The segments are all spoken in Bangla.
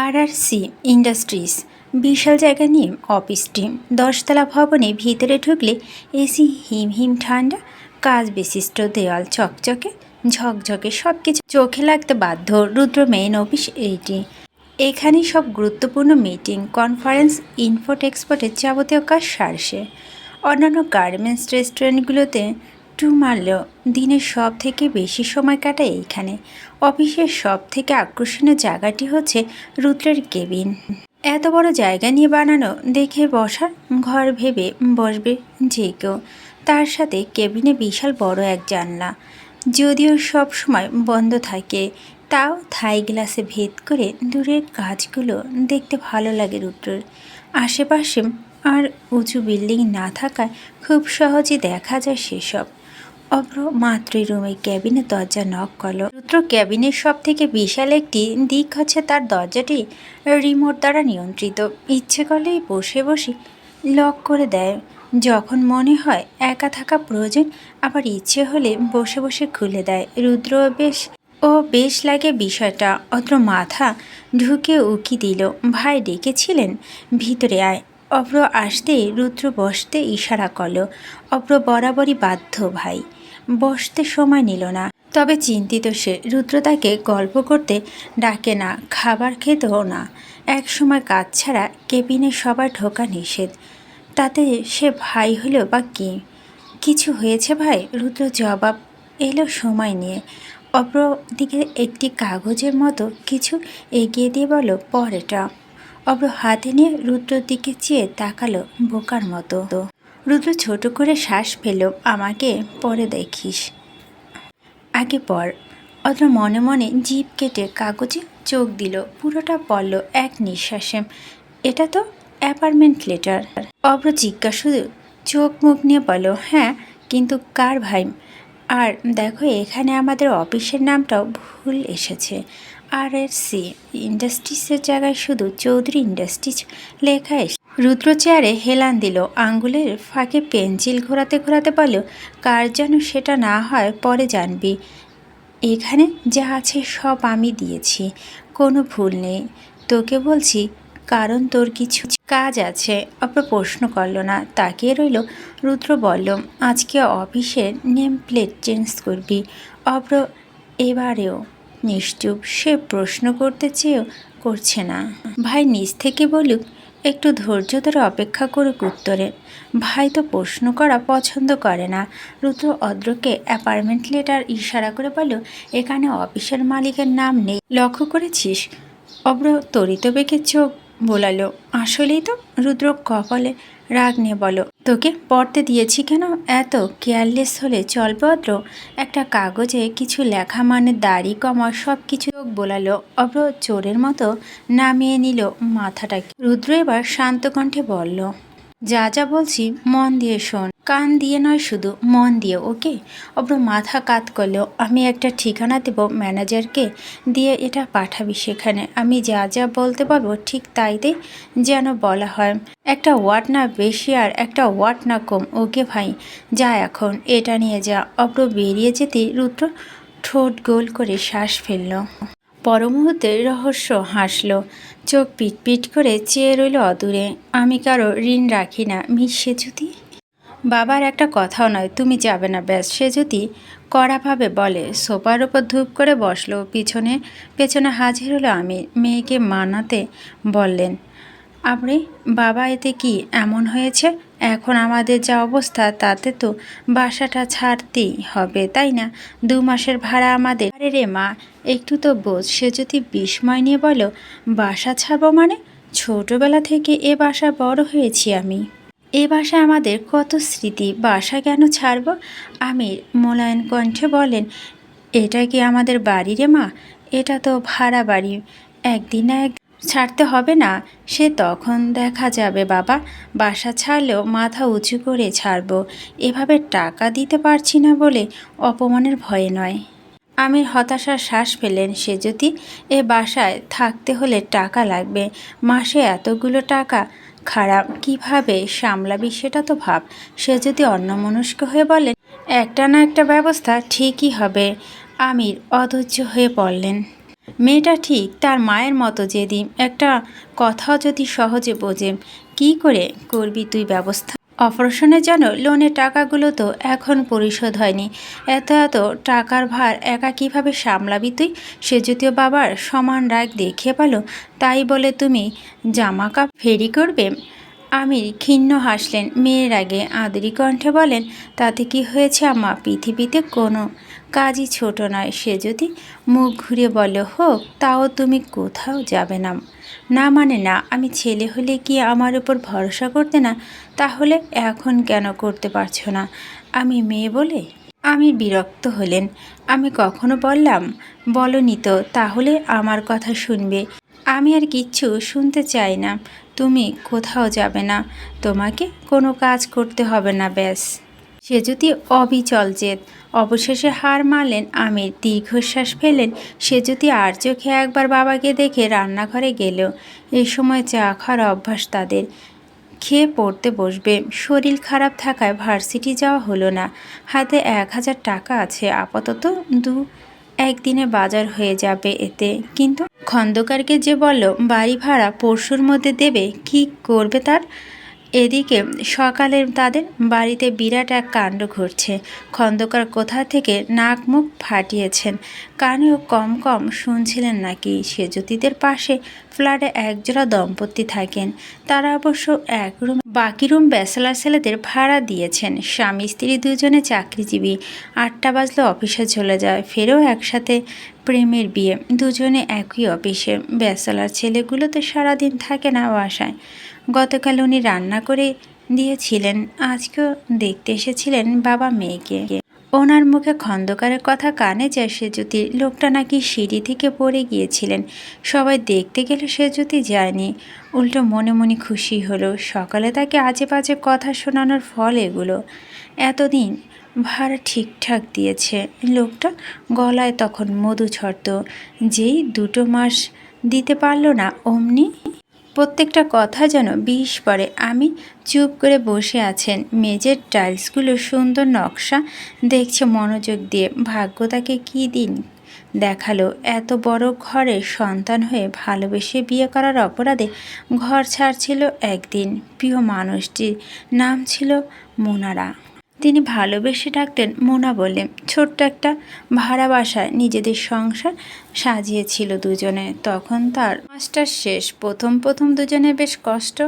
আর আর সি ইন্ডাস্ট্রিজ বিশাল জায়গা নিয়ে অফিসটি দশতলা ভবনে ভিতরে ঢুকলে এসি হিম হিম ঠান্ডা, কাজ বিশিষ্ট দেওয়াল চকচকে, ঝকঝকে সব কিছু চোখে লাগতে বাধ্য রুদ্র মেইন অফিস এইটি। এখানে সব গুরুত্বপূর্ণ মিটিং কনফারেন্স ইনফোট এক্সপোর্টের যাবতীয় কাজ সারসে অন্যান্য গার্মেন্টস রেস্টুরেন্টগুলোতে টু মারলেও দিনের সব থেকে বেশি সময় কাটায় এইখানে। অফিসের সব থেকে আকর্ষণীয় জায়গাটি হচ্ছে রুদ্রের কেবিন। এত বড় জায়গা নিয়ে বানানো দেখে বসার ঘর ভেবে বসবে যে কেউ। তার সাথে কেবিনে বিশাল বড় এক জানলা। যদিও সব সময় বন্ধ থাকে, তাও থাই গ্লাসে ভেদ করে দূরের গাছগুলো দেখতে ভালো লাগে রুদ্রের। আশেপাশে আর উঁচু বিল্ডিং না থাকায় খুব সহজে দেখা যায় সেসব। অভ্র মাতৃ রুমে ক্যাবিনের দরজা নক করল। রুদ্র ক্যাবিনের সব থেকে বিশাল একটি দিক হচ্ছে তার দরজাটি রিমোট দ্বারা নিয়ন্ত্রিত। ইচ্ছে করলেই বসে বসে লক করে দেয়। যখন মনে হয় একা থাকা প্রয়োজন, আবার ইচ্ছে হলে বসে বসে খুলে দেয়। রুদ্র বেশ, ও বেশ লাগে বিষয়টা। অত্র মাথা ঢুকে উকি দিল। ভাই ডেকেছিলেন? ভিতরে আয়। অভ্র আসতে রুদ্র বসতে ইশারা করল। অভ্র বরাবরই বাধ্য ভাই। বসতে সময় নিল না। তবে চিন্তিত সে, রুদ্র তাকে গল্প করতে ডাকে না, খাবার খেতেও না। এক সময় কাজ ছাড়া কেবিনে সবার ঢোকা নিষেধ। তাতে সে ভাই হলেও বা কী? কিছু হয়েছে ভাই? রুদ্র জবাব এলো সময় নিয়ে। অপর দিকে একটি কাগজের মতো কিছু এগিয়ে দিয়ে বলো পরেটা অব্র হাতে নিয়ে রুদ্রর দিকে চেয়ে তাকালো বোকার মতো। রুদ্র ছোট করে শ্বাস ফেল আমাকে পরে দেখিস। আগে পর। অদ্র মনে মনে জিভ কেটে কাগজে চোখ দিল, পুরোটা পড়ল এক নিঃশ্বাসে। এটা তো অ্যাপার্টমেন্ট লেটার। অব্র জিজ্ঞাসু চোখ মুখ নিয়ে বলো হ্যাঁ কিন্তু কার ভাই? আর দেখো, এখানে আমাদের অফিসের নামটাও ভুল এসেছে। আর এর সি, ইন্ডাস্ট্রিজের জায়গায় শুধু চৌধুরী ইন্ডাস্ট্রিজ লেখা রুদ্র চেয়ারে হেলান দিল, আঙ্গুলের ফাঁকে পেন্সিল ঘোরাতে ঘোরাতে বলল, কার যেন সেটা না হয়, পরে জানবি। এখানে যা আছে সব আমি দিয়েছি, কোনো ভুল নেই। তোকে বলছি, কারণ তোর কিছু কাজ আছে। অপ্র প্রশ্ন করল না, তাকিয়ে রইল। রুদ্র বলল, আজকে অফিসের নেম প্লেট চেঞ্জ করবি। অপ্র এবারেও। নিশ্চুপ, সে প্রশ্ন করতে চেয়েও করছে না। ভাই নিজ থেকে বলুক একটু ধৈর্য ধরে অপেক্ষা করুক উত্তরে। ভাই তো প্রশ্ন করা পছন্দ করে না। রুদ্র অদ্রকে অ্যাপার্টমেন্ট লেটার ইশারা করে বলল, এখানে অফিসের মালিকের নাম নেই। লক্ষ্য করেছিস? অব্র তরিত বেগে চোখ বোলালো। আসলেই তো? রুদ্র কপালে রাগ নিয়ে বলো, তোকে পড়তে দিয়েছি কেন? এত কেয়ারলেস হলে চলপত্র একটা কাগজে কিছু লেখা মানে দাড়ি কমা সব কিছু চোখ বোলালো। অব্র চোরের মতো নামিয়ে নিল মাথাটাকে। রুদ্র এবার শান্ত কণ্ঠে বলল, যা যা বলছি মন দিয়ে শোন। কান দিয়ে নয়, শুধু মন দিয়ে, ওকে? অব্র মাথা কাত করলেও আমি একটা ঠিকানা দেব ম্যানেজারকে দিয়ে এটা পাঠাবি সেখানে। আমি যা যা বলতে পারব ঠিক তাই দে যেন বলা হয়। একটা ওয়াট না বেশি আর একটা ওয়াট না কম। ওকে ভাই, যা এখন, এটা নিয়ে যা। অব্র বেরিয়ে যেতে রুদ্র ঠোঁট গোল করে শ্বাস ফেলল। মুহূর্তে রহস্য হাসল। চোখ পিটপিট করে চেয়ে রইল অদূরে। আমি কারও ঋণ রাখি না। সে যদি? বাবার একটা কথাও নয়, তুমি যাবে না, ব্যাস। সে যদি কড়াভাবে বলে, সোফার ওপর ধূপ করে বসল, পিছনে, পেছনে হাজির হলো আমি, মেয়েকে মানাতে বললেন আপনি বাবা এতে কি এমন হয়েছে? এখন আমাদের যা অবস্থা, তাতে তো বাসাটা ছাড়তেই হবে, তাই না? দু মাসের ভাড়া আমাদের। আরে রে মা, একটু তো বোঝ, সে যদি বিস্ময় নিয়ে বলো, বাসা ছাড়বো মানে? ছোটবেলা থেকে এ বাসা বড় হয়েছি আমি। এ বাসায় আমাদের কত স্মৃতি? বাসা কেন ছাড়ব? আমির মোলায়েন কণ্ঠে বলেন, এটা কি আমাদের বাড়ি রে মা? এটা তো ভাড়া বাড়ি। একদিন না এক ছাড়তে হবে না। সে তখন দেখা যাবে বাবা। বাসা ছাড়লেও মাথা উঁচু করে ছাড়বো। এভাবে টাকা দিতে পারছি না বলে অপমানের ভয়ে নয়। আমির হতাশার শ্বাস ফেলেন সে যদি এ বাসায় থাকতে হলে টাকা লাগবে। মাসে এতগুলো টাকা খারাপ কীভাবে সামলাবি সেটা তো ভাব। সে যদি অন্যমনস্ক হয়ে বলে, একটা না একটা ব্যবস্থা ঠিকই হবে। আমির অধৈর্য হয়ে পড়লেন। মেয়েটা ঠিক তার মায়ের মতো যেদিন একটা কথা যদি সহজে বোঝে, কি করে করবি তুই ব্যবস্থা? অপারেশনের যেন লোনের টাকাগুলো তো এখন পরিশোধ হয়নি। এত এত টাকার ভার একা কীভাবে সামলাবি তুই? সে যদিও বাবার সমান রাগ দেখিয়ে পালো তাই বলে তুমি জামা কাপ ফেরি করবে? আমির ক্ষীণ হাসলেন। মেয়ের আগে আদরি কণ্ঠে বলেন, তাতে কি হয়েছে আমা পৃথিবীতে কোনো কাজই ছোট নয়। সে যদি মুখ ঘুরে বলে, হোক, তাও তুমি কোথাও যাবে না। না মানে না, আমি ছেলে হলে কি আমার উপর ভরসা করতে না? তাহলে এখন কেন করতে পারছ না? আমি মেয়ে বলে? আমি বিরক্ত হলেন। আমি কখনো বললাম, বলনি তো, তাহলে আমার কথা শুনবে। আমি আর কিচ্ছু শুনতে চাই না। তুমি কোথাও যাবে না। তোমাকে কোনো কাজ করতে হবে না, ব্যাস। সে যদি অবিচল জেদ, অবশেষে হার মারলেন আমির, দীর্ঘশ্বাস ফেলেন সে যদি আর চোখে একবার বাবাকে দেখে রান্নাঘরে গেল এই সময় চা খাওয়ার অভ্যাস তাদের। খেয়ে পড়তে বসবে। শরীর খারাপ থাকায় ভার্সিটি যাওয়া হলো না। হাতে এক হাজার টাকা আছে, আপাতত দু, একদিনে বাজার হয়ে যাবে এতে। কিন্তু খন্দকারকে যে বলল, বাড়ি ভাড়া পরশুর মধ্যে দেবে, কি করবে তার? এদিকে সকালে তাদের বাড়িতে বিরাট এক কাণ্ড ঘটছে। খন্দকার কোথা থেকে নাক মুখ ফাটিয়েছেন? কানেও কম কম শুনছিলেন নাকি? সেজতীদের পাশে ফ্ল্যাটে একজোড়া দম্পতি থাকেন। তারা অবশ্য এক রুম, বাকি রুম ব্যাচেলার ছেলেদের ভাড়া দিয়েছেন। স্বামী, স্ত্রী দুজনে চাকরিজীবী। আটটা বাজলে অফিসে চলে যায়, ফেরেও একসাথে প্রেমের বিয়ে। দুজনে একই অফিসে। ব্যাচেলার ছেলেগুলো তো সারাদিন থাকে না বাসায়। গতকাল উনি রান্না করে দিয়েছিলেন। আজকেও দেখতে এসেছিলেন বাবা মেয়েকে। ওনার মুখে খন্দকারের কথা কানে যায় সে যদি লোকটা নাকি সিঁড়ি থেকে পড়ে গিয়েছিলেন। সবাই দেখতে গেলে সে যদি যায়নি। উল্টো মনে মনে খুশি হলো। সকালে তাকে আজে বাজে কথা শোনানোর ফল এগুলো। এতদিন ভাড়া ঠিকঠাক দিয়েছে। লোকটা গলায় তখন মধু ছড়ত। যেই দুটো মাস দিতে পারল না, অমনি প্রত্যেকটা কথা যেন বিষ পড়ে। আমি চুপ করে বসে আছেন। মেজের টাইলসগুলো সুন্দর নকশা দেখছে মনোযোগ দিয়ে। ভাগ্য তাকে কী দিন দেখাল? এত বড় ঘরে সন্তান হয়ে ভালোবেসে বিয়ে করার অপরাধে ঘর ছাড়ছিল একদিন। প্রিয় মানুষটির নাম ছিল মোনারা। তিনি ভালোবেসে ডাকতেন মোনা বলে। ছোট্ট একটা ভাড়া বাসায় নিজেদের সংসার সাজিয়েছিল দুজনে। তখন তার মাস্টার শেষ। প্রথম প্রথম দুজনে বেশ কষ্ট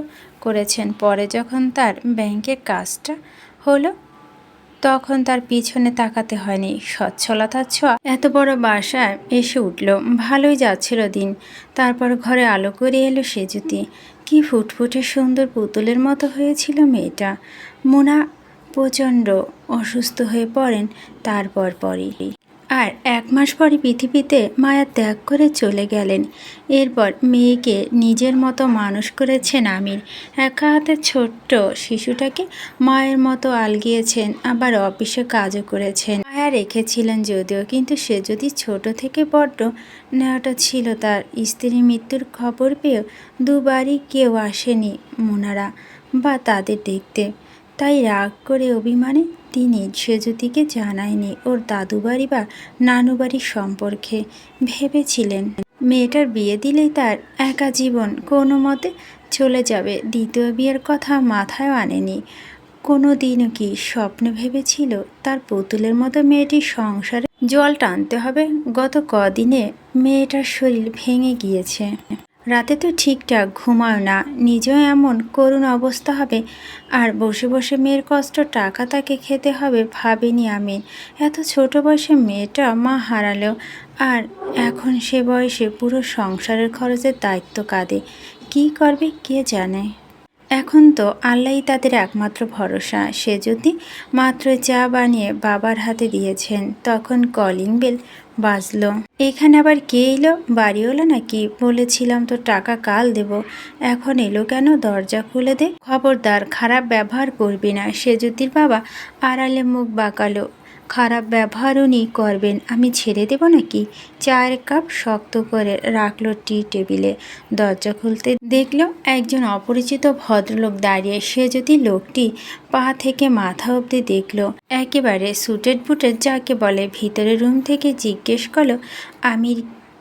করেছেন। পরে যখন তার ব্যাংকে কাজটা হলো, তখন তার পিছনে তাকাতে হয়নি। সচ্ছলতার ছোঁয়া এত বড় বাসায় এসে উঠল। ভালোই যাচ্ছিল দিন। তারপর ঘরে আলো করে এলো সেজুতি। কি ফুটফুটে সুন্দর পুতুলের মতো হয়েছিল মেয়েটা। মোনা প্রচণ্ড অসুস্থ হয়ে পড়েন তারপর পরই। আর এক মাস পরে পৃথিবীতে মায়া ত্যাগ করে চলে গেলেন। এরপর মেয়েকে নিজের মতো মানুষ করেছেন আমির। একা হাতে ছোট্ট শিশুটাকে মায়ের মতো আলগিয়েছেন, আবার অফিসে কাজও করেছেন। মায়া রেখেছিলেন যদিও, কিন্তু সে যদি ছোট থেকে বড্ড নেওয়াটা ছিল, তার স্ত্রী মৃত্যুর খবর পেয়েও দুবারই কেউ আসেনি মোনারা বা তাদের দেখতে। তাই রাগ করে অভিমানে তিনি সেজুতিকে জানায়নি ওর দাদু বাড়ি বা নানু বাড়ির সম্পর্কে ভেবেছিলেন। মেয়েটার বিয়ে দিলেই তার একা জীবন কোনো মতে চলে যাবে দ্বিতীয় বিয়ের কথা মাথায় আনেনি। কোনো দিনও কি স্বপ্নে ভেবেছিল তার পুতুলের মতো মেয়েটির সংসারে জল টানতে হবে? গত কদিনে মেয়েটার শরীর ভেঙে গিয়েছে। রাতে তো ঠিকঠাক, ঘুমাও না। নিজেও এমন করুণ অবস্থা হবে। আর বসে বসে মেয়ের কষ্ট টাকা তাকে খেতে হবে ভাবিনি আমি। এত ছোট বয়সে মেয়েটা মা হারালো। আর এখন সে বয়সে পুরো সংসারের খরচের দায়িত্ব কাঁদে। কী করবে কে জানে? এখন তো আল্লাহই তাদের একমাত্র ভরসা। সে যদি মাত্র চা বানিয়ে বাবার হাতে দিয়েছেন, তখন কলিং বেল বাজলো। এখানে আবার কে এলো? বাড়িওয়ালা নাকি? বলেছিলাম তো টাকা কাল দেব। এখন এলো কেন? দরজা খুলে দে। খবরদার, খারাপ ব্যবহার করবি না। সেজুতির বাবা আড়ালে মুখ বাঁকালো। খারাপ ব্যবহার উনি করবেন। আমি ছেড়ে দেব নাকি? চায়ের কাপ শক্ত করে রাখল টি টেবিলে। দরজা খুলতে দেখল একজন অপরিচিত ভদ্রলোক দাঁড়িয়ে। সে যদি লোকটি পা থেকে মাথা অবধি দেখল, একেবারে সুটেড বুটেড যাকে বলে, ভিতরে রুম থেকে জিজ্ঞেস করল, আমি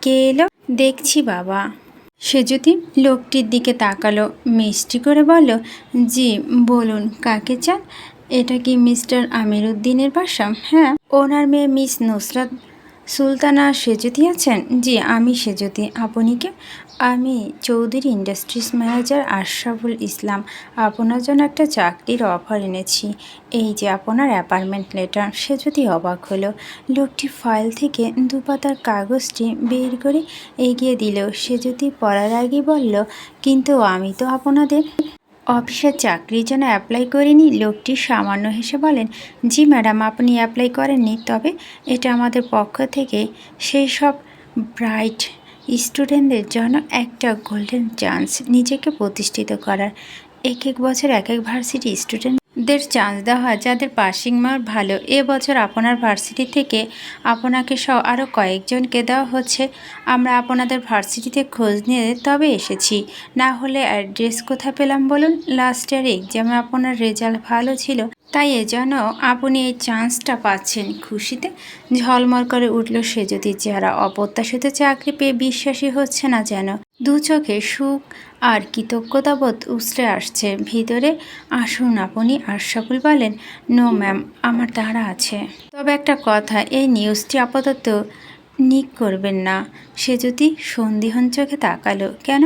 কে এলো? দেখছি, বাবা। সে যদি লোকটির দিকে তাকালো, মিষ্টি করে বলল, জি, বলুন, কাকে চান? এটা কি মিস্টার আমিরুদ্দিনের বাসা? হ্যাঁ। ওনার মেয়ে মিস নুসরাত সুলতানা সেজুতি আছেন? জি, আমি সেজুতি। আপনি কে আমি চৌধুরী ইন্ডাস্ট্রিজ ম্যানেজার আশরাফুল ইসলাম। আপনার জন্য একটা চাকরির অফার এনেছি। এই যে আপনার অ্যাপার্টমেন্ট লেটার সে যদি অবাক হলো। লোকটি ফাইল থেকে দুপাতার কাগজটি বের করে এগিয়ে দিল। সে যদি পড়ার আগে বলল, কিন্তু আমি তো আপনাদের অফিসের চাকরির জন্য অ্যাপ্লাই করিনি, লোকটি সামান্য হেসে বলেন, জি ম্যাডাম আপনি অ্যাপ্লাই করেননি, তবে এটা আমাদের পক্ষ থেকে সেই সব ব্রাইট স্টুডেন্টদের জন্য একটা গোল্ডেন চান্স নিজেকে প্রতিষ্ঠিত করার। এক এক বছর এক এক ভার্সিটি স্টুডেন্টদের চান্স দেওয়া হয় যাদের পাসিং মার্ক ভালো এবছর আপনার ভার্সিটি থেকে আপনাকে সহ আরও কয়েকজনকে দেওয়া হচ্ছে। আমরা আপনাদের ভার্সিটিতে খোঁজ নিয়ে তবে এসেছি। না হলে অ্যাড্রেস কোথায় পেলাম বলুন? লাস্ট ইয়ার এক্সামে আপনার রেজাল্ট ভালো ছিল, তাই এজন্য আপনি এই চান্সটা পাচ্ছেন। খুশিতে ঝলমল করে উঠল সে যদি যারা অপ্রত্যাশিত চাকরি পেয়ে বিশ্বাসী হচ্ছে না যেন। দু চোখে সুখ আর কৃতজ্ঞতাবোধ উছলে আসছে। ভিতরে, আসুন আপনি, আশরাফুল বলেন, নো ম্যাম, আমার তাড়া আছে তবে একটা কথা, এই নিউজটি আপাতত নিক করবেন না। সে যদি সন্দিহন চোখে তাকালো, কেন?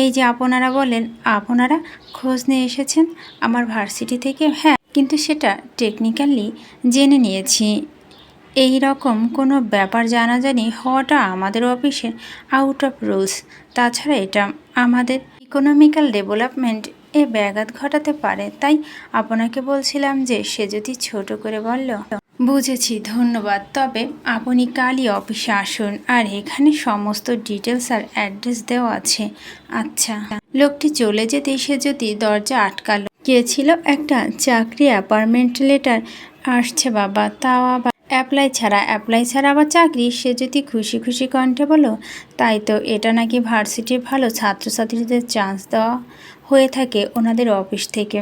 এই যে আপনারা বলেন, আপনারা খোঁজ নিয়ে এসেছেন আমার ভার্সিটি থেকে হ্যাঁ কিন্তু সেটা টেকনিক্যালি জেনে নিয়েছি। এই রকম কোনো ব্যাপার জানাজানি হওয়াটা আমাদের অফিসে আউট অফ রুলস। তাছাড়া এটা আমাদের ইকোনমিক্যাল ডেভেলপমেন্ট এ ব্যাঘাত ঘটাতে পারে, তাই আপনাকে বলছিলাম যে সে যদি ছোট করে বলল, বুঝেছি, ধন্যবাদ, তবে আপনি কালই অফিসে আসুন আর এখানে সমস্ত ডিটেলস আর অ্যাড্রেস দেওয়া আছে। আচ্ছা। লোকটি চলে যেতে সে যদি দরজা আটকালো। গিয়েছিল একটা চাকরি অ্যাপার্টমেন্ট লেটার। আসছে বাবা, তাও আবার অ্যাপ্লাই ছাড়া অ্যাপ্লাই ছাড়া আবার চাকরি? সে যদি খুশি খুশি কণ্ঠে বলো, তাই তো এটা নাকি ভার্সিটির ভালো ছাত্রছাত্রীদের চান্স দেওয়া হয়ে থাকে ওনাদের অফিস থেকে।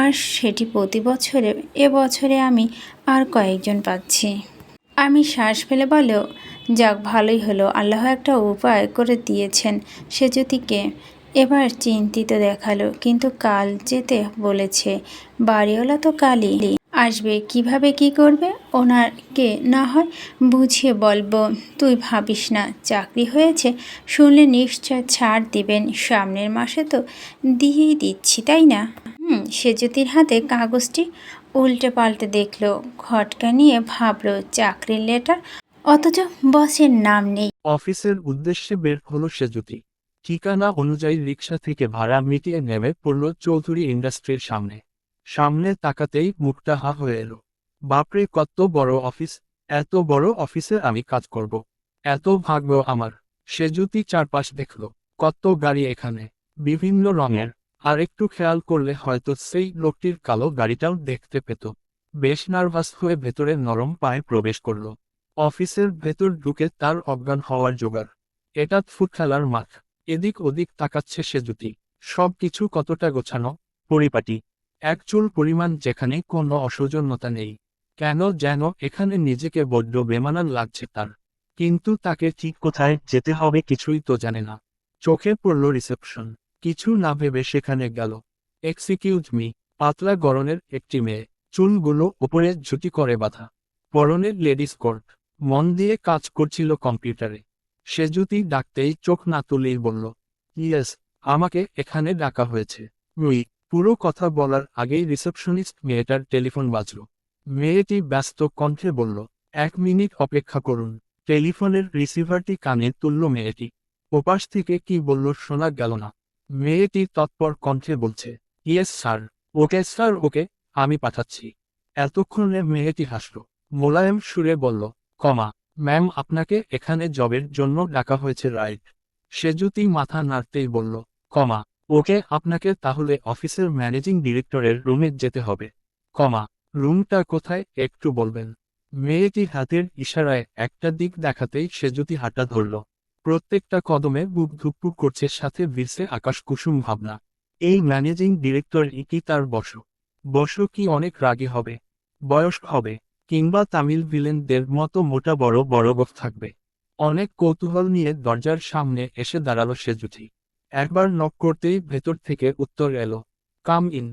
আর সেটি প্রতি বছরে, এ বছরে আমি আর কয়েকজন পাচ্ছি। আমি শ্বাস ফেলে বলেও যাক, ভালোই হলো। আল্লাহ একটা উপায় করে দিয়েছেন। সে জ্যোতিকে এবার চিন্তিত দেখাল, কিন্তু কাল যেতে বলেছে, বাড়িওয়ালা তো কালই। আসবে, কীভাবে কি করবে ওনারকে না হয় বুঝিয়ে বলব। তুই ভাবিস না, চাকরি হয়েছে, শুনলে নিশ্চয় ছাড় দিবেন। সামনের মাসে তো দিয়েই দিচ্ছি, তাই না? হুম, সেজতির হাতে কাগজটি উল্টে পাল্টে দেখল। ঘটকা নিয়ে ভাবলো, চাকরির লেটার? অথচ বসের নাম নেই। অফিসের উদ্দেশ্যে বের হলো সেজুতি। ঠিকানা অনুযায়ী রিক্সা থেকে ভাড়া মিটিয়ে নেমে পড়ল চৌধুরী ইন্ডাস্ট্রির সামনে। সামনে তাকাতেই মুখটা হা হয়ে এলো। বাপরে, কত বড় অফিস, এত বড় অফিসে আমি কাজ করব। এত ভাগ্য আমার সে সেজুতি চারপাশ দেখল, কত গাড়ি এখানে, বিভিন্ন রঙের। আর একটু খেয়াল করলে হয়তো সেই লোকটির কালো গাড়িটাও দেখতে পেত। বেশ নার্ভাস হয়ে ভেতরে নরম পায়ে প্রবেশ করল। অফিসের ভেতর ঢুকে তার অজ্ঞান হওয়ার জোগাড়। এটা ফুট খেলার মাঠ। এদিক ওদিক তাকাচ্ছে সে জুতি সব কিছু কতটা গোছানো, পরিপাটি। এক চুল পরিমাণ যেখানে কোনো অসৌজন্যতা নেই। কেন যেন এখানে নিজেকে বড্ড বেমানান লাগছে তার। কিন্তু তাকে ঠিক কোথায় যেতে হবে কিছুই তো জানে না। চোখে পড়ল রিসেপশন। কিছু না ভেবে সেখানে গেল। Excuse me. পাতলা গরনের একটি মেয়ে। চুলগুলো উপরে ঝুটি করে বাঁধা। পরনের লেডিস কোর্ট মন দিয়ে কাজ করছিল কম্পিউটারে। সে যদি ডাকতেই চোখ না তুলেই বলল, ইয়েস, আমাকে এখানে ডাকা হয়েছে। রুই পুরো কথা বলার আগেই রিসেপশনিস্ট মেয়েটার টেলিফোন বাজল। মেয়েটি ব্যস্ত কণ্ঠে বলল, এক মিনিট অপেক্ষা করুন। টেলিফোনের রিসিভারটি কানে তুলল মেয়েটি। ওপাশ থেকে কি বলল শোনা গেল না। মেয়েটি তৎপর কণ্ঠে বলছে, yes sir. Okay sir, okay, আমি পাঠাচ্ছি। এতক্ষণে মেয়েটি হাসল। মোলায়েম সুরে বলল, কমা, ম্যাম আপনাকে এখানে জবের জন্য ডাকা হয়েছে রাইট। সেজুতি মাথা নাড়তেই বলল, কমা ওকে আপনাকে তাহলে অফিসের ম্যানেজিং ডিরেক্টরের রুমে যেতে হবে। কমা, রুমটা কোথায় একটু বলবেন? মেয়েটি হাতের ইশারায় একটা দিক দেখাতেই সেজুতি হাঁটা ধরল। প্রত্যেকটা কদমে বুক ধুকপুক করছে, সাথে ভিড়ছে আকাশ কুসুম ভাবনা। এই ম্যানেজিং ডিরেক্টর কি তার বস? বস কি অনেক রাগী হবে, বয়স্ক হবে, কিংবা তামিল ভিলেনদের মতো মোটা বড় বড় থাকবে। অনেক কৌতূহল নিয়ে দরজার সামনে এসে দাঁড়াল সেজুতি একবার নক করতেই ভেতর থেকে উত্তর এলো কাম ইন